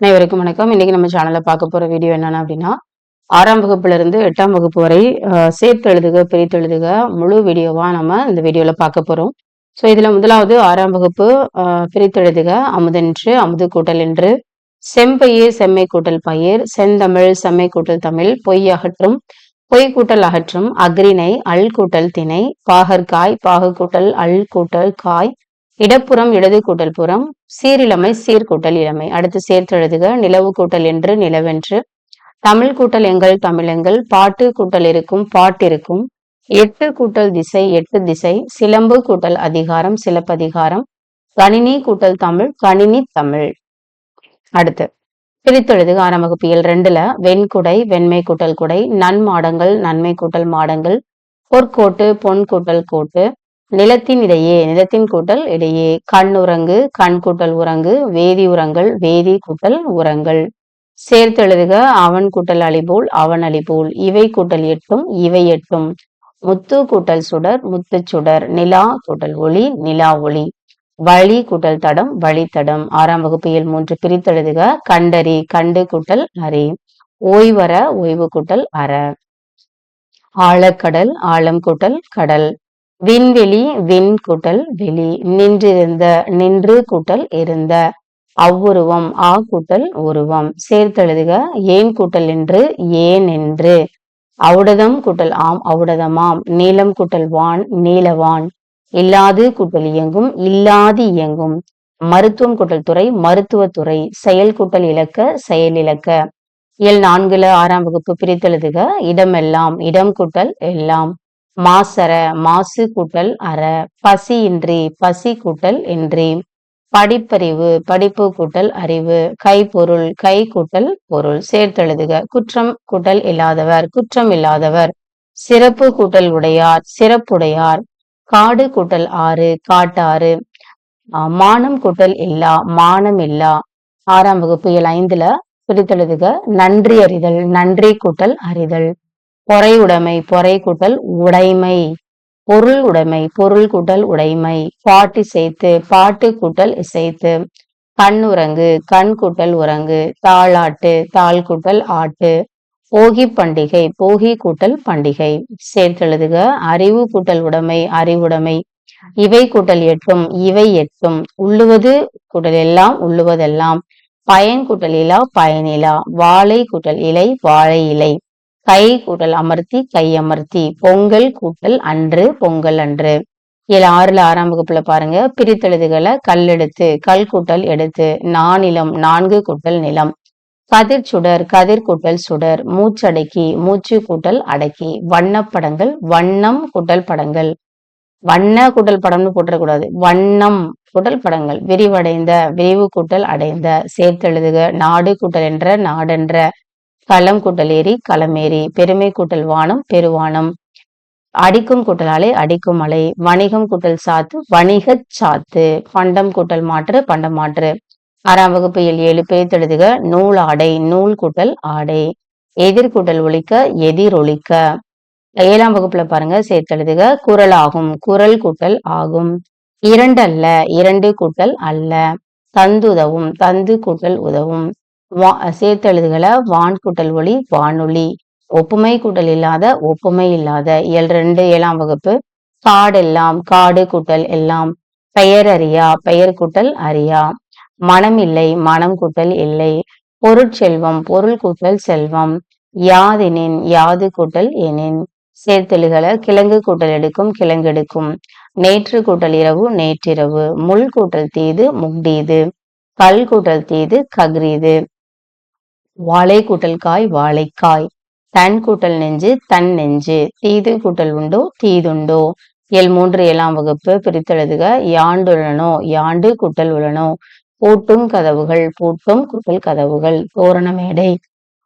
அனைவருக்கும் வணக்கம். இன்னைக்கு நம்ம சேனல்ல பார்க்க போற வீடியோ என்னன்னா அப்படின்னா ஆறாம் வகுப்புல இருந்து எட்டாம் வகுப்பு வரை சேர்த்து எழுதுக பிரித்து எழுதுக முழு வீடியோவா நம்ம இந்த வீடியோல பார்க்க போறோம். ஸோ இதுல முதலாவது ஆறாம் வகுப்பு பிரித்து எழுதுக அமுதென்று அமுது கூட்டல் என்று செம்பயிர் செம்மை கூட்டல் பயிர் செந்தமிழ் செம்மை கூட்டல் தமிழ் பொய் அகற்றும் பொய் கூட்டல் அகற்றும் அக்ரிணை அல் கூட்டல் திணை பாகற்காய் பாகு கூட்டல் அல் கூட்டல் காய் இடப்புறம் இடது கூட்டல் புறம் சீரிழமை சீர்கூட்டல் இளமை அடுத்து சேர்த்து எழுதுக நிலவு கூட்டல் என்று நிலவென்று. தமிழ் கூட்டல் எங்கள் தமிழெங்கள் பாட்டு கூட்டல் இருக்கும் பாட்டிருக்கும் எட்டு கூட்டல் திசை எட்டு திசை. சிலம்பு கூட்டல் அதிகாரம் சிலப்பதிகாரம். கணினி கூட்டல் தமிழ் கணினி தமிழ். அடுத்து பிரித்தெழுதுக ஆரம்ப வகுப்பு ரெண்டுல. வெண்குடை வெண்மை கூட்டல் குடை. நன்மாடங்கள் நன்மை கூட்டல் மாடங்கள். பொற்கோட்டு பொன் கூட்டல் கோட்டு. நிலத்தின் இடையே நிலத்தின் கூட்டல் இடையே கண் உறங்கு கண் கூட்டல் உரங்கு வேதி உரங்கள் வேதி கூட்டல் உரங்கள் சேர்த்து எழுதுக அவன் கூட்டல் அழிபோல் அவன் அழிபோல். இவை கூட்டல் எட்டும் இவை எட்டும். முத்து கூட்டல் சுடர் முத்துச் சுடர். நிலா கூட்டல் ஒளி நிலா ஒளி. வழி கூட்டல் தடம் வழித்தடம் ஆறாம் வகுப்பியல் மூன்று பிரித்தெழுதுக கண்டறி கண்டு கூட்டல் அறி. ஓய்வர ஓய்வு கூட்டல் அற. ஆழக்கடல் ஆழம் கூட்டல் கடல். விண்வெளி விண் கூட்டல் வெளி நின்றிருந்த நின்று கூட்டல் இருந்த. அவ்வுருவம் ஆ கூட்டல் உருவம். சேர்த்தெழுதுக ஏன் கூட்டல் என்று ஏன் என்று. அவுடதம் கூட்டல் ஆம் அவுடதமாம். நீளம் கூட்டல் வான் நீலவான் இல்லாது கூட்டல் இயங்கும் இல்லாது இயங்கும். மருத்துவம் கூட்டல் துறை மருத்துவத்துறை செயல் கூட்டல் இலக்க செயல் இலக்க. இயல் நான்குல ஆறாம் வகுப்பு பிரித்தெழுதுக இடமெல்லாம் இடம் கூட்டல் எல்லாம். மாசர மாசு கூட்டல் அற பசியின்றி பசி கூட்டல் இன்றி. படிப்பறிவு படிப்பு கூட்டல் அறிவு கைப்பொருள் கை கூட்டல் பொருள். சேர்த்தெழுதுக. குற்றம் கூட்டல் இல்லாதவர் குற்றம் இல்லாதவர். சிறப்பு கூட்டல் உடையார் சிறப்புடையார். காடு கூட்டல் ஆறு காட்டாறு. மானம் கூட்டல் இல்லா மானம் இல்லா. ஆறாம் வகுப்பு ஏழு ஐந்துல பிரித்தெழுதுக. நன்றி அறிதல் நன்றி கூட்டல் அறிதல். பொறை உடைமை பொறை கூட்டல் உடைமை. பொருள் உடைமை பொருள் கூட்டல் உடைமை. பாட்டு இசைத்து பாட்டு கூட்டல் இசைத்து. கண் உறங்கு கண் கூட்டல் உறங்கு. தாளாட்டு தாள் கூட்டல் ஆட்டு. போகி பண்டிகை போகி கூட்டல் பண்டிகை. சேர்த்தெழுதுக அறிவு கூட்டல் உடைமை அறிவுடைமை இவை கூட்டல் எட்டும் இவை எட்டும் உள்ளுவது கூட்டல் எல்லாம் உள்ளுவதெல்லாம். பயன் கூட்டல் இலா பயனிலா வாழை கூட்டல் இலை வாழை இலை. கை கூட்டல் அமர்த்தி கை அமர்த்தி. பொங்கல் கூட்டல் அன்று பொங்கல் அன்று. இதுல ஆறுல ஆறாம் வகுப்புல பாருங்க. பிரித்தெழுதுகளை கல்லெடுத்து கல் கூட்டல் எடுத்து. நானிலம் நான்கு கூட்டல் நிலம். கதிர் சுடர் கதிர் கூட்டல் சுடர். மூச்சடக்கி மூச்சு கூட்டல் அடக்கி. வண்ணப்படங்கள் வண்ணம் கூட்டல் படங்கள். வண்ண கூட்டல் படம்னு போட்டுறக்கூடாது. வண்ணம் கூட்டல் படங்கள். விரிவடைந்த விரிவு கூட்டல் அடைந்த. சேர்த்தெழுதுக நாடு கூட்டல் என்ற நாடென்ற. களம் கூட்டல் ஏரி களமேரி பெருமை கூட்டல் வானம் பெருவானம். அடிக்கும் கூட்டல் அலை அடிக்கும் அலை வணிகம் கூட்டல் சாத்து வணிகச் சாத்து. பண்டம் கூட்டல் மாற்று பண்டம் மாற்று. ஆறாம் வகுப்பு ஏழு ஏழு பேர்த்தெழுதுக நூல் ஆடை நூல் கூட்டல் ஆடை. எதிர் கூட்டல் ஒழிக்க எதிர் ஒழிக்க. ஏழாம் வகுப்புல பாருங்க சேர்த்தெழுதுக குரல் ஆகும் குரல் கூட்டல் ஆகும். இரண்டு அல்ல இரண்டு கூட்டல் அல்ல. தந்துதவும் தந்து கூட்டல் உதவும். வா சேர்த்தெழுதுகளை வான் கூட்டல் ஒளி வானொலி ஒப்புமை கூட்டல் இல்லாத ஒப்புமை இல்லாத. இயல் ரெண்டு ஏழாம் வகுப்பு. காடெல்லாம் காடு கூட்டல் எல்லாம். பெயர் அறியா பெயர் கூட்டல் அறியா. மனம் இல்லை மனம் கூட்டல் இல்லை. பொருட்செல்வம் பொருள் கூட்டல் செல்வம். யாதெனின் யாது கூட்டல் எனின். சேர்த்தெழுகளை கிழங்கு கூட்டல் எடுக்கும் கிழங்கெடுக்கும் நேற்று கூட்டல் இரவு நேற்றிரவு. முள் கூட்டல் தீது முக்டீது கல் கூட்டல் தீது கக்ரீது வாழை கூட்டல் காய் வாழைக்காய். தன் கூட்டல் நெஞ்சு தன் நெஞ்சு. தீது கூட்டல் உண்டோ தீதுண்டோ. எல் மூன்று ஏழாம் வகுப்பு பிரித்தெழுதுக. யாண்டுள்ளனோ யாண்டு கூட்டல் உள்ளனோ. பூட்டும் கதவுகள் பூட்டும் கூட்டல் கதவுகள். தோரண மேடை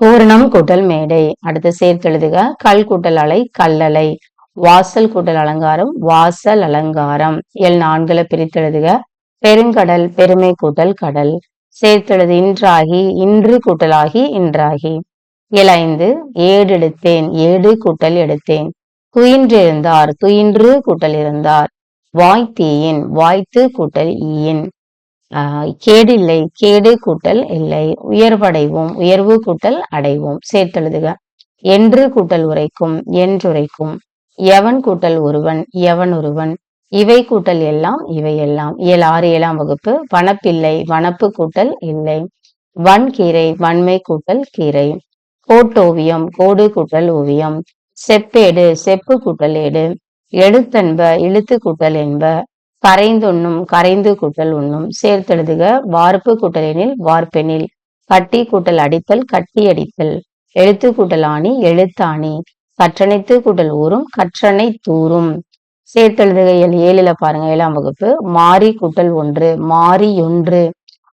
தோரணம் கூட்டல் மேடை. அடுத்து சேர்த்தெழுதுக. கல் கூட்டல் அலை கல்லலை வாசல் கூட்டல் அலங்காரம் வாசல் அலங்காரம். எல் நான்குல பிரித்தெழுதுக. பெருங்கடல் பெருமை கூட்டல் கடல். சேர்த்தெழுது இன்றாகி இன்று கூட்டலாகி இன்றாகி. இலைந்து ஏடு எடுத்தேன் ஏடு கூட்டல் எடுத்தேன். துயின்றிருந்தார் துயின்று கூட்டல் இருந்தார். வாய்த்தீயின் வாய்த்து கூட்டல் ஈயின். ஆஹ் கேடில்லை கேடு கூட்டல் இல்லை. உயர்வடைவோம் உயர்வு கூட்டல் அடைவோம். சேர்த்தெழுதுக. என்று கூட்டல் உரைக்கும் என்றுரைக்கும். எவன் கூட்டல் ஒருவன் எவன் ஒருவன்? இவை கூட்டல் எல்லாம் இவை எல்லாம். இயல் ஆறு ஏழாம் வகுப்பு. வனப்பில்லை வனப்பு கூட்டல் இல்லை. வன்கீரை வன்மை கூட்டல் கீரை. கோட்டோவியம் கோடு கூட்டல் ஓவியம். செப்பேடு செப்பு கூட்டல் ஏடு. எழுத்தென்ப இழுத்து கூட்டல் என்ப. கரைந்துண்ணும் கரைந்து கூட்டல் உண்ணும் சேர்த்தெழுதுக வார்ப்பு கூட்டலெனில் வார்ப்பெனில். கட்டி கூட்டல் அடித்தல் கட்டி அடித்தல். எழுத்து கூட்டல் ஆணி எழுத்தாணி. கற்றணைத்து கூட்டல் ஊறும் கற்றனை தூரும் சேர்த்தெழுதுக ஏழில பாருங்க ஏழாம் வகுப்பு. மாறி கூட்டல் ஒன்று மாறி ஒன்று.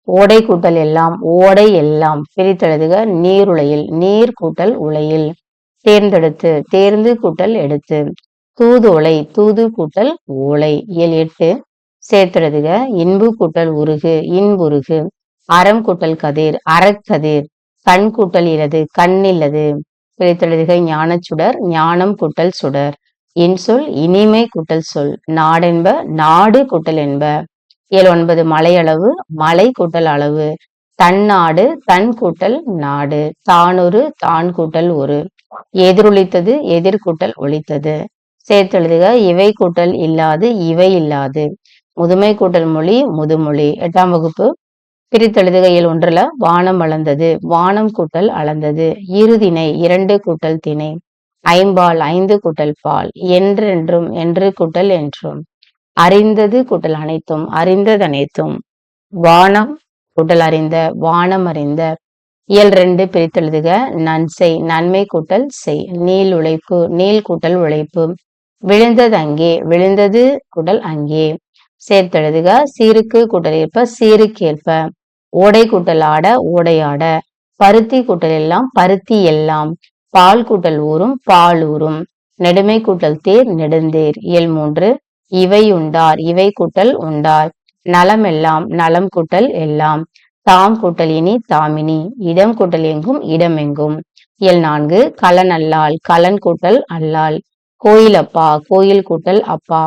ஓடை கூட்டல் எல்லாம் ஓடை எல்லாம். பிரித்தெழுதுக நீருளையில் நீர் கூட்டல் உலையில். தேர்ந்தெடுத்து தேர்ந்து கூட்டல் எடுத்து. தூது உலை தூது கூட்டல் ஓலை இயல் எட்டு. சேர்த்தெழுதுக இன்பு கூட்டல் உருகு இன்புருகு அறம் கூட்டல் கதிர் அறக்கதிர் கண் கூட்டல் இலது இல்லது. பிரித்தெழுதுக ஞானச்சுடர் ஞானம் கூட்டல் சுடர். இன்சொல் இனிமை கூட்டல் சொல். நாடென்ப நாடு கூட்டல் என்ப. ஏழு ஒன்பது மலையளவு மலை கூட்டல் அளவு. தன்னாடு தன் கூட்டல் நாடு. தானொரு தான் கூட்டல் ஒரு. எதிரொலித்தது எதிர்கூட்டல் ஒழித்தது சேர்த்தெழுதுக இவை கூட்டல் இல்லாது இவை இல்லாது. முதுமை கூட்டல் மொழி முதுமொழி. எட்டாம் வகுப்பு. பிரித்தெழுதுகையில் ஒன்றுல. வானம் வளர்ந்தது வானம் கூட்டல் அளந்தது. இருதினை இரண்டு கூட்டல் திணை. ஐம்பால் ஐந்து கூட்டல் பால் என்றென்றும் என்று கூட்டல் என்றும். அறிந்தது கூட்டல் அனைத்தும் அறிந்தது அனைத்தும். வானம் கூட்டல் அறிந்த வானம் அறிந்த. இயல் ரெண்டு பிரித்தெழுதுக நன்செய் நன்மை கூட்டல் செய். நீள் உழைப்பு நீள் கூட்டல் உழைப்பு. விழுந்தது அங்கே விழுந்தது கூட்டல் அங்கே. சேர்த்தெழுதுக சீருக்கு கூட்டல் ஏற்ப சீருக்கேற்ப ஓடை கூட்டல் ஆட ஓடையாட பருத்தி கூட்டல் எல்லாம் பருத்தி எல்லாம். பால் கூட்டல் ஊரும் பால் ஊரும் நெடுமை கூட்டல் தேர் நெடுந்தேர். இயல் மூன்று இவை உண்டார் இவை கூட்டல் உண்டார். நலம் எல்லாம் நலம் கூட்டல் எல்லாம். தாம் கூட்டல் இனி தாமினி இடம் கூட்டல் எங்கும் இடம் எங்கும். இயல் நான்கு கலன் அல்லால் கலன் கூட்டல் அல்லால். கோயில் அப்பா கோயில் கூட்டல் அப்பா.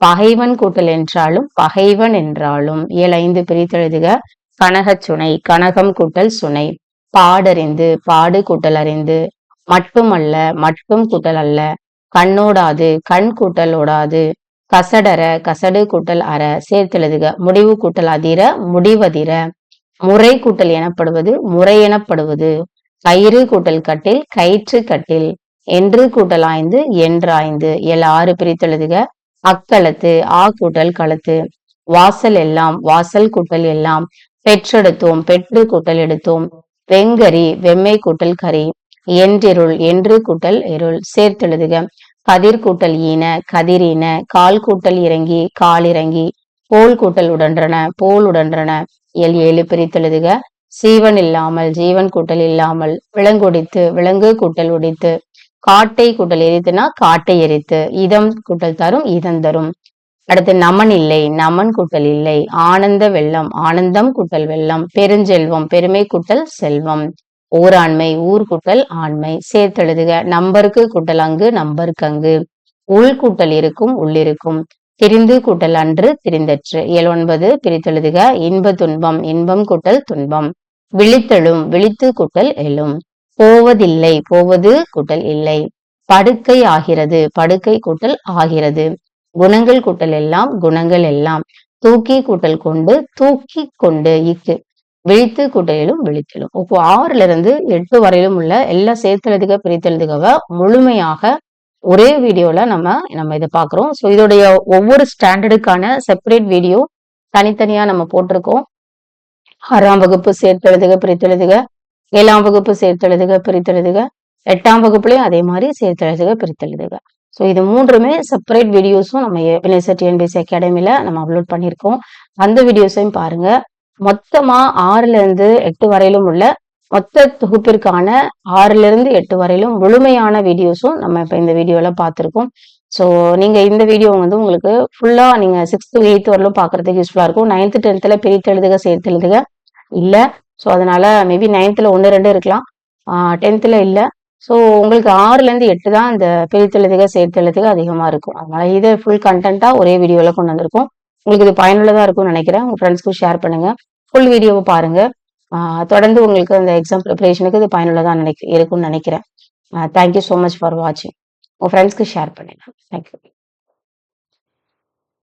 பகைவன் கூட்டல் என்றாலும் பகைவன் என்றாலும். இயல் ஐந்து பிரித்தெழுதுக. கனகச் சுனை கனகம் கூட்டல் சுனை. பாடறிந்து பாடு கூட்டல் அறிந்து. மட்டுமல்ல மட்டும் கூட்டல் அல்ல. கண்ணோடாது கண் கூட்டல் ஓடாது. கசடர கசடு கூட்டல் அற சேர்த்தெழுதுக. முடிவு கூட்டல் அதிர முடிவதிர. முறை கூட்டல் எனப்படுவது முறை எனப்படுவது. கயிறு கூட்டல் கட்டில் கயிற்று கட்டில். என்று கூட்டல் ஆய்ந்து என்றாய்ந்து. எல் ஆறு பிரித்தெழுதுக. அக்களத்து ஆ கூட்டல் களத்து. வாசல் எல்லாம் வாசல் கூட்டல் எல்லாம். பெற்றெடுத்தோம் பெற்று கூட்டல் எடுத்தோம். வெங்கரி வெம்மை கூட்டல் கரி. என்றிருள் என்று கூட்டல் இருள். சேர்த்தெழுதுக. கதிர் கூட்டல் ஈன கதிரீன கால் கூட்டல் இறங்கி கால் இறங்கி. போல் கூட்டல் உடன்றன போல் உடன்றன. எல் ஏழு பிரித்தெழுதுக. சீவன் இல்லாமல் ஜீவன் கூட்டல் இல்லாமல். விலங்குடித்து விலங்கு கூட்டல் உடித்து காட்டை கூட்டல் எரித்துனா காட்டை எரித்து. இதம் கூட்டல் தரும் இதம் தரும். அடுத்து நமன் இல்லை நமன் கூட்டல் இல்லை. ஆனந்த வெள்ளம் ஆனந்தம் கூட்டல் வெள்ளம். பெருஞ்செல்வம் பெருமை கூட்டல் செல்வம். ஓராண்மை ஊர் கூட்டல் ஆண்மை. சேர்த்தெழுதுக நம்பருக்கு கூட்டல் அங்கு நம்பருக்கு அங்கு. உள் கூட்டல் இருக்கும் உள்ளிருக்கும் திரிந்து கூட்டல் அன்று திரிந்தற்று. இயல் ஒன்பது பிரித்தெழுதுக இன்ப துன்பம் இன்பம் கூட்டல் துன்பம். விழித்தெழும் விழித்து கூட்டல் எழும். போவதில்லை போவது கூட்டல் இல்லை. படுக்கை ஆகிறது படுக்கை கூட்டல் ஆகிறது. குணங்கள் கூட்டல் எல்லாம் குணங்கள் எல்லாம். தூக்கி கூட்டல் கொண்டு தூக்கி கொண்டு இக்கு. விழித்து கூட்டையிலும் விழித்தலும் இப்போ ஆறுல இருந்து எட்டு வரையிலும் உள்ள எல்லா சேர்த்தெழுதுக பிரித்தெழுதுகவை முழுமையாக ஒரே வீடியோல நம்ம நம்ம இதை பாக்குறோம். ஸோ இதோடைய ஒவ்வொரு ஸ்டாண்டர்டுக்கான செப்பரேட் வீடியோ தனித்தனியா நம்ம போட்டிருக்கோம். ஆறாம் வகுப்பு சேர்த்தெழுதுக பிரித்தெழுதுக ஏழாம் வகுப்பு சேர்த்தெழுதுக பிரித்தெழுதுக எட்டாம் வகுப்புலயும் அதே மாதிரி சேர்த்தெழுதுக பிரித்தெழுதுக ஸோ இது மூன்றுமே செப்பரேட் வீடியோஸும் நம்ம எபினேசர் டிஎன்பிஎஸ்சி நம்ம அப்லோட் பண்ணியிருக்கோம். அந்த வீடியோஸையும் பாருங்க. மொத்தமா ஆறுல இருந்து எட்டு வரையிலும் உள்ள மொத்த தொகுப்பிற்கான ஆறுல இருந்து எட்டு வரையிலும் முழுமையான வீடியோஸும் நம்ம இப்ப இந்த வீடியோல பார்த்துருக்கோம். ஸோ நீங்க இந்த வீடியோ வந்து உங்களுக்கு ஃபுல்லா நீங்க சிக்ஸ்த் எயித்து வரலும் பாக்குறதுக்கு யூஸ்ஃபுல்லா இருக்கும். நைன்த் டென்த்ல பிரித்து எழுதுக சேர்த்து எழுதுக. இல்ல ஸோ அதனால மேபி நைன்த்ல ஒன்று ரெண்டு இருக்கலாம். டென்த்ல இல்ல. ஸோ உங்களுக்கு ஆறுல இருந்து எட்டு தான் இந்த பிரித்து எழுதுக சேர்த்து எழுதுக அதிகமா இருக்கும். அதனால இதை ஃபுல் கண்டென்ட்டா ஒரே வீடியோல கொண்டு வந்திருக்கோம். உங்களுக்கு இது பயனுள்ளதா இருக்கும்னு நினைக்கிறேன். உங்க ஃப்ரெண்ட்ஸ்க்கும் ஷேர் பண்ணுங்க. ஃபுல் வீடியோவை பாருங்க. தொடர்ந்து உங்களுக்கு அந்த எக்ஸாம் ப்ரிப்பரேஷனுக்கு இது பயனுள்ளதா நினைக்க இருக்கும்னு நினைக்கிறேன். தேங்க்யூ ஸோ மச் ஃபார் வாட்சிங் உங்கள் ஃப்ரெண்ட்ஸ்க்கு ஷேர் பண்ணுங்க. தேங்க்யூ